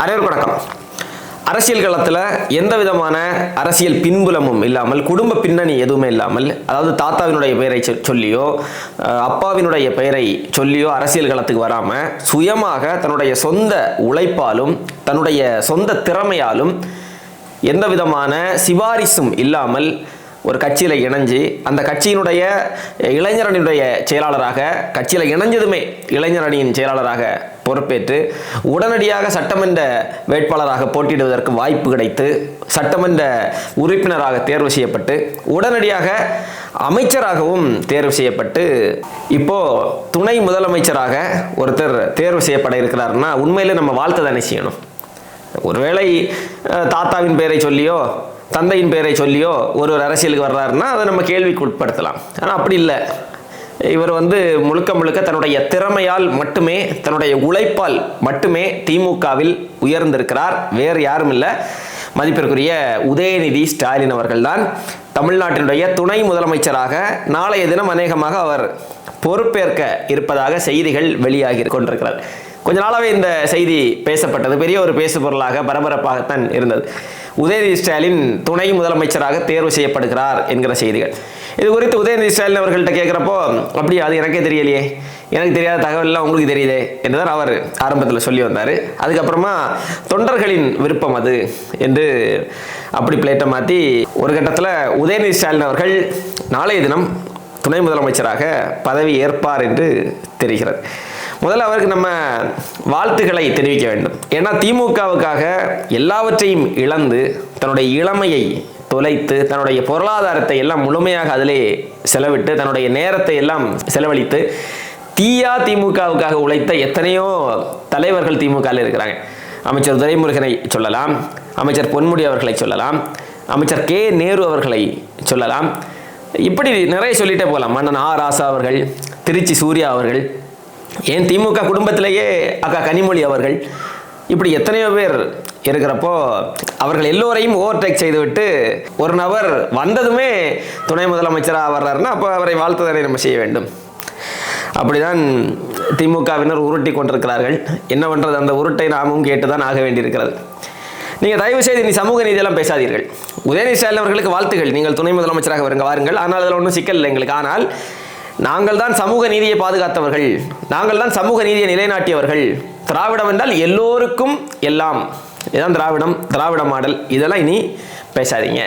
அனைவருக்கும் வணக்கம். அரசியல் களத்தில் எந்த விதமான அரசியல் பின்புலமும் இல்லாமல் குடும்ப பின்னணி எதுவுமே இல்லாமல் அதாவது தாத்தாவினுடைய பெயரை சொ- சொல்லியோ அப்பாவினுடைய பெயரை சொல்லியோ அரசியல் களத்துக்கு வராமல் சுயமாக தன்னுடைய சொந்த உழைப்பாலும் தன்னுடைய சொந்த திறமையாலும் எந்த விதமான சிபாரிசும் இல்லாமல் ஒரு கட்சியில் இணைஞ்சு அந்த கட்சியினுடைய இளைஞரணியுடைய செயலாளராக கட்சியில் இணைஞ்சதுமே இளைஞரணியின் செயலாளராக பொறுப்பேற்று உடனடியாக சட்டமன்ற வேட்பாளராக போட்டியிடுவதற்கு வாய்ப்பு கிடைத்து சட்டமன்ற உறுப்பினராக தேர்வு செய்யப்பட்டு உடனடியாக அமைச்சராகவும் தேர்வு செய்யப்பட்டு இப்போ துணை முதலமைச்சராக ஒருத்தர் தேர்வு செய்யப்பட இருக்கிறாருன்னா உண்மையிலே நம்ம வாழ்த்து தானே செய்யணும். ஒருவேளை தாத்தாவின் பெயரை சொல்லியோ தந்தையின் பெயரை சொல்லியோ ஒரு ஒரு அரசியலுக்கு வர்றாருன்னா அதை நம்ம கேள்விக்கு உட்படுத்தலாம் ஆனால் அப்படி இல்லை. இவர் வந்து முழுக்க முழுக்க தன்னுடைய திறமையால் மட்டுமே தன்னுடைய உழைப்பால் மட்டுமே திமுகவில் உயர்ந்திருக்கிறார். வேறு யாரும் இல்லை. மதிப்பிற்குரிய உதயநிதி ஸ்டாலின் அவர்கள்தான். தமிழ்நாட்டினுடைய துணை முதலமைச்சராக நாளைய தினம் அநேகமாக அவர் பொறுப்பேற்க இருப்பதாக செய்திகள் வெளியாகி கொண்டிருக்கிறார் கொஞ்ச நாளாகவே இந்த செய்தி பேசப்பட்டது. பெரிய ஒரு பேசுபொருளாக பரபரப்பாகத்தான் இருந்தது. உதயநிதி ஸ்டாலின் துணை முதலமைச்சராக தேர்வு செய்யப்படுகிறார் என்கிற செய்திகள். இது குறித்து உதயநிதி ஸ்டாலின் அவர்கள்ட்ட கேட்குறப்போ அப்படியா அது எனக்கே தெரியலையே. எனக்கு தெரியாத தகவல்லாம் உங்களுக்கு தெரியுதே என்றுதான் அவர் ஆரம்பத்தில் சொல்லி வந்தார். அதுக்கப்புறமா தொண்டர்களின் விருப்பம் அது என்று அப்படி பிளேட்டை மாற்றி ஒரு கட்டத்தில் உதயநிதி ஸ்டாலின் அவர்கள் நாளைய தினம் துணை முதலமைச்சராக பதவி ஏற்பார் என்று தெரிகிறது. முதல்ல அவருக்கு நம்ம வாழ்த்துக்களை தெரிவிக்க வேண்டும். ஏன்னா திமுகவுக்காக எல்லாவற்றையும் இழந்து தன்னுடைய இளமையை தொலைத்து தன்னுடைய பொருளாதாரத்தை எல்லாம் முழுமையாக அதிலே செலவிட்டு தன்னுடைய நேரத்தை எல்லாம் செலவழித்து தீயா திமுகவுக்காக உழைத்த எத்தனையோ தலைவர்கள் திமுகவில் இருக்கிறாங்க. அமைச்சர் துரைமுருகனை சொல்லலாம் அமைச்சர் பொன்முடி அவர்களை சொல்லலாம் அமைச்சர் கே நேரு அவர்களை சொல்லலாம். இப்படி நிறைய சொல்லிட்டே போகலாம். மன்னன் ஆ ராசா அவர்கள் திருச்சி சூர்யா அவர்கள் ஏன் திமுக குடும்பத்திலேயே அக்கா கனிமொழி அவர்கள் இப்படி எத்தனையோ பேர் இருக்கிறப்போ அவர்கள் எல்லோரையும் ஓவர்டேக் செய்துவிட்டு ஒரு நபர் வந்ததுமே துணை முதலமைச்சராக வர்றாருன்னா அப்போ அவரை வாழ்த்துதலை நம்ம செய்ய வேண்டும். அப்படிதான் திமுகவினர் உருட்டி கொண்டிருக்கிறார்கள். என்ன பண்ணுறது அந்த உருட்டை நாமும் கேட்டுதான் ஆக வேண்டியிருக்கிறது. நீங்கள் தயவு செய்து நீ சமூக நீதியெல்லாம் பேசாதீர்கள். உதயநிதி ஸ்டாலின் அவர்களுக்கு வாழ்த்துகள். நீங்கள் துணை முதலமைச்சராக வருங்க வாருங்கள். ஆனால் அதில் ஒன்றும் சிக்கல் இல்லை எங்களுக்கு. ஆனால் நாங்கள் தான் சமூக நீதியை பாதுகாத்தவர்கள். நாங்கள் தான் சமூக நீதியை நிலைநாட்டியவர்கள். திராவிடம் என்றால் எல்லோருக்கும் எல்லாம். இதுதான் திராவிடம் திராவிட மாடல். இதெல்லாம் இனி பேசாதீங்க.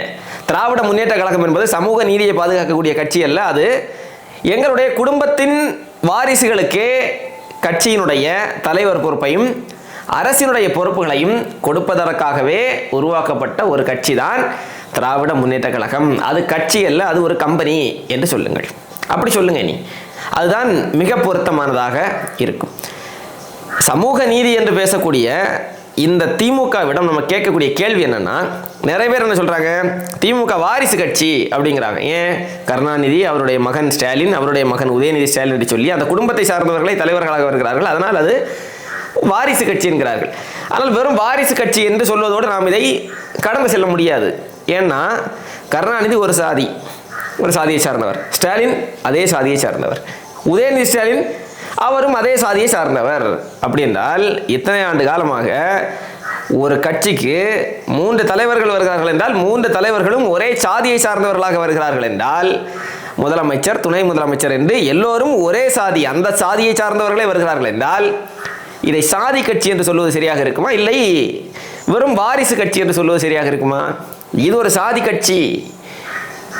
திராவிட முன்னேற்ற கழகம் என்பது சமூக நீதியை பாதுகாக்கக்கூடிய கட்சி அல்ல அது எங்களுடைய குடும்பத்தின் வாரிசுகளுக்கே கட்சியினுடைய தலைவர் பொறுப்பையும் அரசினுடைய பொறுப்புகளையும் கொடுப்பதற்காகவே உருவாக்கப்பட்ட ஒரு கட்சி தான் திராவிட முன்னேற்ற கழகம். அது கட்சி அல்ல அது ஒரு கம்பெனி என்று சொல்லுங்கள். அப்படி சொல்லுங்க நீ அதுதான் மிக பொருத்தமானதாக இருக்கும். சமூக நீதி என்று பேசக்கூடிய இந்த திமுகவிடம் நம்ம கேட்கக்கூடிய கேள்வி என்னன்னா நிறைய பேர் என்ன சொல்றாங்க? திமுக வாரிசு கட்சி அப்படிங்கிறாங்க. ஏன்? கருணாநிதி அவருடைய மகன் ஸ்டாலின் அவருடைய மகன் உதயநிதி ஸ்டாலின் என்று சொல்லி அந்த குடும்பத்தை சார்ந்தவர்களை தலைவர்களாக வருகிறார்கள். அதனால் அது வாரிசு கட்சி என்கிறார்கள். ஆனால் வெறும் வாரிசு கட்சி என்று சொல்வதோடு நாம் இதை கடந்து செல்ல முடியாது. ஏன்னா கருணாநிதி ஒரு சாதி ஒரு சாதியை சார்ந்தவர். ஸ்டாலின் அதே சாதியை சார்ந்தவர். உதயநிதி ஸ்டாலின் அவரும் அதே சாதியை சார்ந்தவர். அப்படி என்றால் இத்தனை ஆண்டு காலமாக ஒரு கட்சிக்கு மூன்று தலைவர்கள் வருகிறார்கள் என்றால் மூன்று தலைவர்களும் ஒரே சாதியை சார்ந்தவர்களாக வருகிறார்கள் என்றால் முதலமைச்சர் துணை முதலமைச்சர் என்று எல்லோரும் ஒரே சாதி அந்த சாதியை சார்ந்தவர்களே வருகிறார்கள் என்றால் இதை சாதி கட்சி என்று சொல்வது சரியாக இருக்குமா? இல்லை வெறும் வாரிசு கட்சி என்று சொல்வது சரியாக இருக்குமா? இது ஒரு சாதி கட்சி.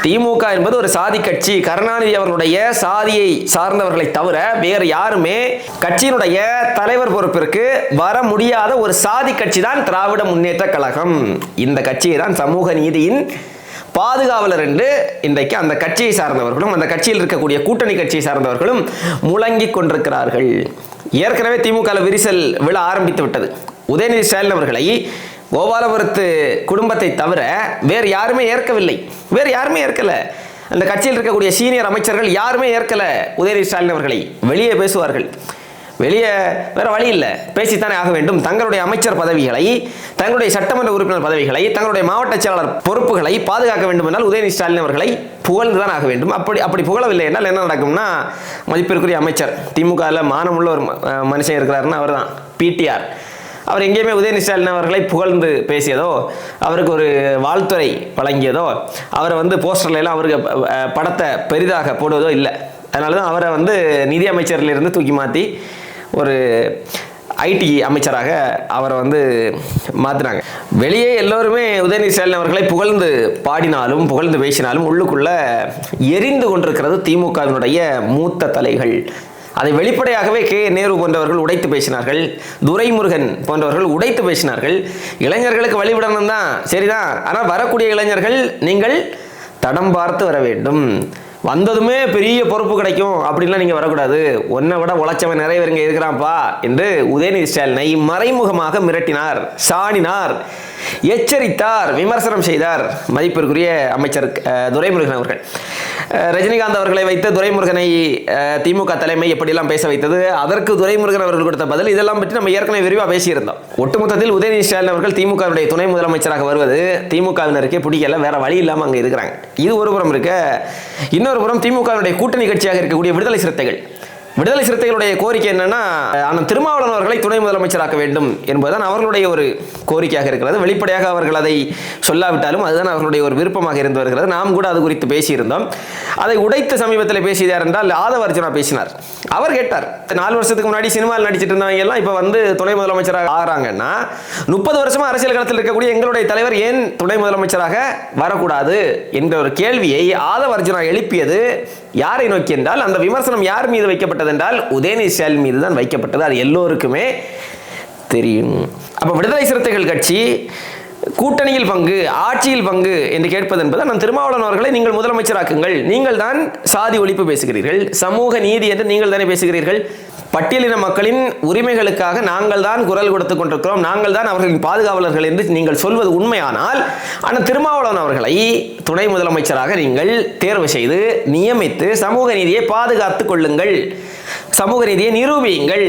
திமுக என்பது ஒரு சாதி கட்சி. கருணாநிதி அவர்களுடைய சாதியை சார்ந்தவர்களை தவிர வேறு யாருமே கட்சியினுடைய தலைவர் பொறுப்பிற்கு வர முடியாத ஒரு சாதி கட்சி தான் திராவிட முன்னேற்ற கழகம். இந்த கட்சியை தான் சமூக நீதியின் பாதுகாவலர் என்று இன்றைக்கு அந்த கட்சியை சார்ந்தவர்களும் அந்த கட்சியில் இருக்கக்கூடிய கூட்டணி கட்சியை சார்ந்தவர்களும் முழங்கிக் கொண்டிருக்கிறார்கள். ஏற்கனவே திமுக விரிசல் விழ ஆரம்பித்து விட்டது. உதயநிதி ஸ்டாலின் அவர்களை கோபாலபுரத்து குடும்பத்தை தவிர வேறு யாருமே ஏற்கவில்லை. வேறு யாருமே ஏற்கல. அந்த கட்சியில் இருக்கக்கூடிய சீனியர் அமைச்சர்கள் யாருமே ஏற்கல உதயநிதி ஸ்டாலின் அவர்களை. வெளியே பேசுவார்கள். வெளியே வேற வழி இல்லை. பேசித்தானே ஆக வேண்டும். தங்களுடைய அமைச்சர் பதவிகளை தங்களுடைய சட்டமன்ற உறுப்பினர் பதவிகளை தங்களுடைய மாவட்ட செயலாளர் பொறுப்புகளை பாதுகாக்க வேண்டும் என்றால் உதயநிதி ஸ்டாலின் அவர்களை புகழ்ந்துதான் ஆக வேண்டும். அப்படி அப்படி புகழவில்லை என்றால் என்ன நடக்கும்னா மதிப்பிற்குரிய அமைச்சர் திமுகவில் மானமுள்ள ஒரு மனுஷன் இருக்கிறாருன்னா அவர் தான் பிடிஆர் அவர் எங்கேயுமே உதயநிதி ஸ்டாலின் அவர்களை புகழ்ந்து பேசியதோ அவருக்கு ஒரு வாழ்த்துறை வழங்கியதோ அவரை வந்து போஸ்டர்ல எல்லாம் அவருக்கு படத்தை பெரிதாக போடுவதோ இல்லை. அதனால தான் அவரை வந்து நிதி அமைச்சர்லேருந்து தூக்கி மாற்றி ஒரு ஐடி அமைச்சராக அவரை வந்து மாற்றினாங்க வெளியே எல்லோருமே உதயநிதி ஸ்டாலின் அவர்களை புகழ்ந்து பாடினாலும் புகழ்ந்து பேசினாலும் உள்ளுக்குள்ள எரிந்து கொண்டிருக்கிறது திமுகவினுடைய மூத்த தலைகள் அதை வெளிப்படையாகவே கே. நேரு போன்றவர்கள் உடைத்து பேசினார்கள். துரைமுருகன் போன்றவர்கள் உடைத்து பேசினார்கள். இளைஞர்களுக்கு வழிவிடணும் தான். சரிதான் ஆனால் வரக்கூடிய இளைஞர்கள் நீங்கள் தடம் பார்த்து வர வேண்டும். வந்ததுமே பெரிய பொறுப்பு கிடைக்கும். அப்படின்லாம் நீங்கள் வரக்கூடாது. ஒன்றை விட உழைச்சவன் நிறைய பேருங்க இருக்கிறான்ப்பா என்று உதயநிதி ஸ்டாலினை மறைமுகமாக மிரட்டினார் சாணினார் எச்சரித்தார் விமர்சனம் செய்தார் மதிப்பிற்குரிய அமைச்சர் துரைமுருகன் அவர்கள். ரஜினிகாந்த் அவர்களை வைத்து துரைமுருகனை திமுக தலைமை எப்படியெல்லாம் பேச வைத்தது அதற்கு துரைமுருகன் அவர்கள் கொடுத்த பதில் இதெல்லாம் பற்றி நம்ம ஏற்கனவே விரிவாக பேசியிருந்தோம். ஒட்டுமொத்தத்தில் உதயநிதி ஸ்டாலின் அவர்கள் திமுகவுடைய துணை முதலமைச்சராக வருவது திமுகவினருக்கே பிடிக்கல வேற வழி இல்லாமல் அங்கே இருக்கிறாங்க. இது ஒரு புறம் இருக்க. இன்னொரு புறம் திமுகவினுடைய கூட்டணி கட்சியாக இருக்கக்கூடிய விடுதலை சிறுத்தைகள். விடுதலை சிறுத்தைகளுடைய கோரிக்கை என்னன்னா ஆனால் திருமாவளவன் அவர்களை துணை முதலமைச்சராக்க வேண்டும் என்பதுதான் அவர்களுடைய ஒரு கோரிக்கையாக இருக்கிறது. வெளிப்படையாக அவர்கள் அதை சொல்லாவிட்டாலும் அதுதான் அவர்களுடைய ஒரு விருப்பமாக இருந்து வருகிறது. நாம் கூட அது குறித்து பேசியிருந்தோம். அதை உடைத்த சமீபத்தில் பேசியதார் என்றால் ஆதவ அர்ஜுனா பேசினார். அவர் கேட்டார் நாலு வருஷத்துக்கு முன்னாடி சினிமாவில் நடிச்சிட்டு இருந்தவங்க எல்லாம் இப்போ வந்து துணை முதலமைச்சராக ஆகிறாங்கன்னா முப்பது வருஷமா அரசியல் களத்தில் இருக்கக்கூடிய எங்களுடைய தலைவர் ஏன் துணை முதலமைச்சராக வரக்கூடாது? என்ற ஒரு கேள்வியை ஆதவ அர்ஜுனா எழுப்பியது யாரை நோக்கி என்றால் அந்த விமர்சனம் யார் மீது வைக்கப்பட்டது என்றால் உதயநிதி ஸ்டாலின் மீது தான் வைக்கப்பட்டது. அது எல்லோருக்குமே தெரியும். அப்ப விடுதலை சிறுத்தைகள் கட்சி கூட்டணியில் பங்கு ஆட்சியில் பங்கு என்று கேட்பது என்பது நம் திருமாவளவன் அவர்களை நீங்கள் முதலமைச்சராக்குங்கள். நீங்கள் தான் சாதி ஒழிப்பு பேசுகிறீர்கள் சமூக நீதி என்று நீங்கள் தானே பேசுகிறீர்கள். பட்டியலின மக்களின் உரிமைகளுக்காக நாங்கள் தான் குரல் கொடுத்துக் கொண்டிருக்கிறோம் நாங்கள் தான் அவர்களின் பாதுகாவலர்கள் என்று நீங்கள் சொல்வது உண்மையானால் ஆனால் திருமாவளவன் அவர்களை துணை முதலமைச்சராக நீங்கள் தேர்வு செய்து நியமித்து சமூக நீதியை பாதுகாத்துக் கொள்ளுங்கள் சமூக நீதியை நிரூபியுங்கள்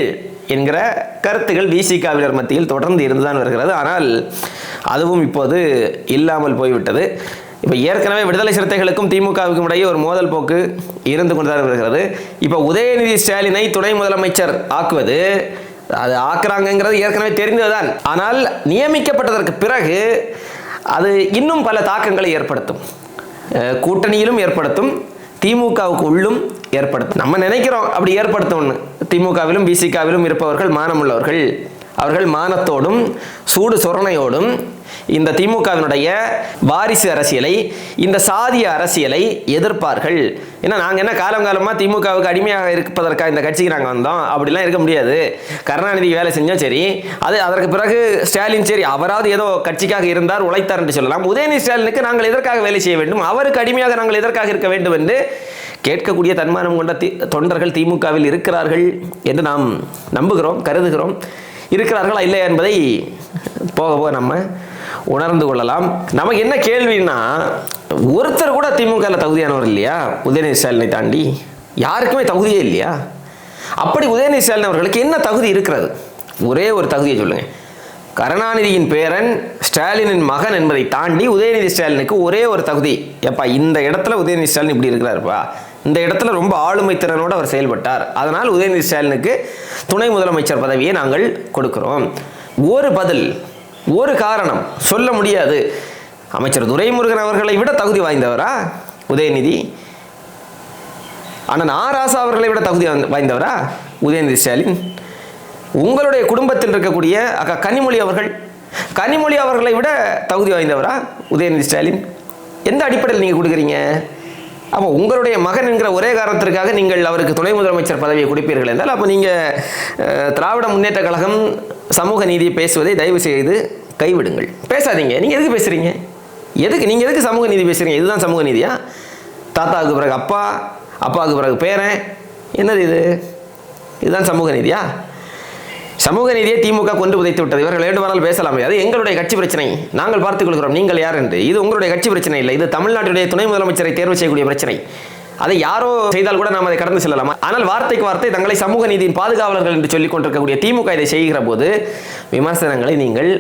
என்கிற கருத்துகள் விசிகாவினர் மத்தியில் தொடர்ந்து இருந்துதான் வருகிறது. ஆனால் அதுவும் இப்போது இல்லாமல் போய்விட்டது. இப்போ ஏற்கனவே விடுதலை சிறுத்தைகளுக்கும் திமுகவுக்கும் இடையே ஒரு மோதல் போக்கு இருந்து கொண்டுதான் வருகிறது. இப்போ உதயநிதி ஸ்டாலினை துணை முதலமைச்சர் ஆக்குவது அது ஆக்குறாங்கங்கிறது ஏற்கனவே தெரிந்ததுதான். ஆனால் நியமிக்கப்பட்டதற்கு பிறகு அது இன்னும் பல தாக்கங்களை ஏற்படுத்தும். கூட்டணியிலும் ஏற்படுத்தும் திமுகவுக்கு உள்ளும் ஏற்படுத்தும். நம்ம நினைக்கிறோம் அப்படி ஏற்படுத்தும்னு. திமுகவிலும் பிசிகாவிலும் இருப்பவர்கள் மானமுள்ளவர்கள். அவர்கள் மானத்தோடும் சூடு சொரணையோடும் இந்த திமுகவினுடைய வாரிசு அரசியலை இந்த சாதிய அரசியலை எதிர்ப்பார்கள். ஏன்னா நாங்கள் என்ன காலம் காலமாக திமுகவுக்கு அடிமையாக இருப்பதற்காக இந்த கட்சிக்கு நாங்கள் வந்தோம்? அப்படிலாம் இருக்க முடியாது. கருணாநிதி வேலை செஞ்சோம் சரி. அது அதற்கு பிறகு ஸ்டாலின் சரி அவராவது ஏதோ கட்சிக்காக இருந்தார் உழைத்தார் என்று சொல்லலாம். உதயநிதி ஸ்டாலினுக்கு நாங்கள் எதற்காக வேலை செய்ய வேண்டும்? அவருக்கு அடிமையாக நாங்கள் எதற்காக இருக்க வேண்டும் என்று கேட்கக்கூடிய தன்மானம் கொண்ட தி தொண்டர்கள் திமுகவில் இருக்கிறார்கள் என்று நாம் நம்புகிறோம் கருதுகிறோம். இருக்கிறார்களா இல்லையா என்பதை போக போக நம்ம உணர்ந்து கொள்ளலாம். நமக்கு என்ன கேள்வின்னா ஒருத்தர் கூட திமுகவில் தகுதியானவர் இல்லையா? உதயநிதி ஸ்டாலினை தாண்டி யாருக்குமே தகுதியே இல்லையா? அப்படி உதயநிதி ஸ்டாலின் அவர்களுக்கு என்ன தகுதி இருக்கிறது? ஒரே ஒரு தகுதியை சொல்லுங்க. கருணாநிதியின் பேரன் ஸ்டாலினின் மகன் என்பதை தாண்டி உதயநிதி ஸ்டாலினுக்கு ஒரே ஒரு தகுதி. எப்பா இந்த இடத்துல உதயநிதி ஸ்டாலின் இப்படி இருக்கிறாருப்பா. இந்த இடத்துல ரொம்ப ஆளுமை திறனோடு அவர் செயல்பட்டார். அதனால் உதயநிதி ஸ்டாலினுக்கு துணை முதலமைச்சர் பதவியை நாங்கள் கொடுக்கிறோம். ஒரு பதில் ஒரு காரணம் சொல்ல முடியாது. அமைச்சர் துரைமுருகன் அவர்களை விட தகுதி வாய்ந்தவரா? உதயநிதி. ஆனால் ஆராசா அவர்களை விட தகுதி வாய்ந்தவரா? உதயநிதி ஸ்டாலின். உங்களுடைய குடும்பத்தில் இருக்கக்கூடிய அக்கா கனிமொழி அவர்கள். கனிமொழி அவர்களை விட தகுதி வாய்ந்தவரா? உதயநிதி ஸ்டாலின். எந்த அடிப்படையில் நீங்கள் கொடுக்குறீங்க? அப்போ உங்களுடைய மகன் என்கிற ஒரே காரணத்திற்காக நீங்கள் அவருக்கு துணை முதலமைச்சர் பதவியை கொடுப்பீர்கள் என்றால் அப்போ நீங்கள் திராவிட முன்னேற்ற கழகம் சமூக நீதியை பேசுவதை தயவு செய்து கைவிடுங்கள். பேசாதீங்க. நீங்கள் எதுக்கு பேசுகிறீங்க எதுக்கு? நீங்கள் எதுக்கு சமூக நீதி பேசுகிறீங்க இதுதான் சமூக நீதியா? தாத்தாவுக்கு பிறகு அப்பா அப்பாவுக்கு பிறகு பேரன். என்னது இது? இதுதான் சமூக நீதியா? சமூக நீதியை திமுக கொண்டு புதைத்து விட்டது. இவர்கள் வேண்டுமானால் பேசலாமே. அது எங்களுடைய கட்சி பிரச்சனை. நாங்கள் பார்த்துக் கொள்கிறோம். நீங்கள் யார் என்று. இது உங்களுடைய கட்சி பிரச்சனை இல்லை. இது தமிழ்நாட்டுடைய துணை முதலமைச்சரை தேர்வு செய்யக்கூடிய பிரச்சனை. அதை யாரோ செய்தால் கூட நாம் அதை கடந்து செல்லலாம். ஆனால் வார்த்தைக்கு வார்த்தை தங்களை சமூக நீதியின் பாதுகாவலர்கள் என்று சொல்லிக் கொண்டிருக்கக்கூடிய திமுக இதை செய்கிற போது விமர்சனங்களை நீங்கள்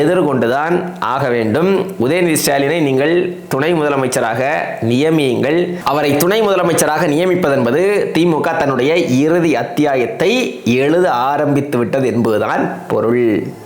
எதிர்கொண்டுதான் ஆக வேண்டும். உதயநிதி ஸ்டாலினை நீங்கள் துணை முதலமைச்சராக நியமியுங்கள். அவரை துணை முதலமைச்சராக நியமிப்பது என்பது திமுக தன்னுடைய இறுதி அத்தியாயத்தை எழுத ஆரம்பித்து விட்டது என்பதுதான் பொருள்.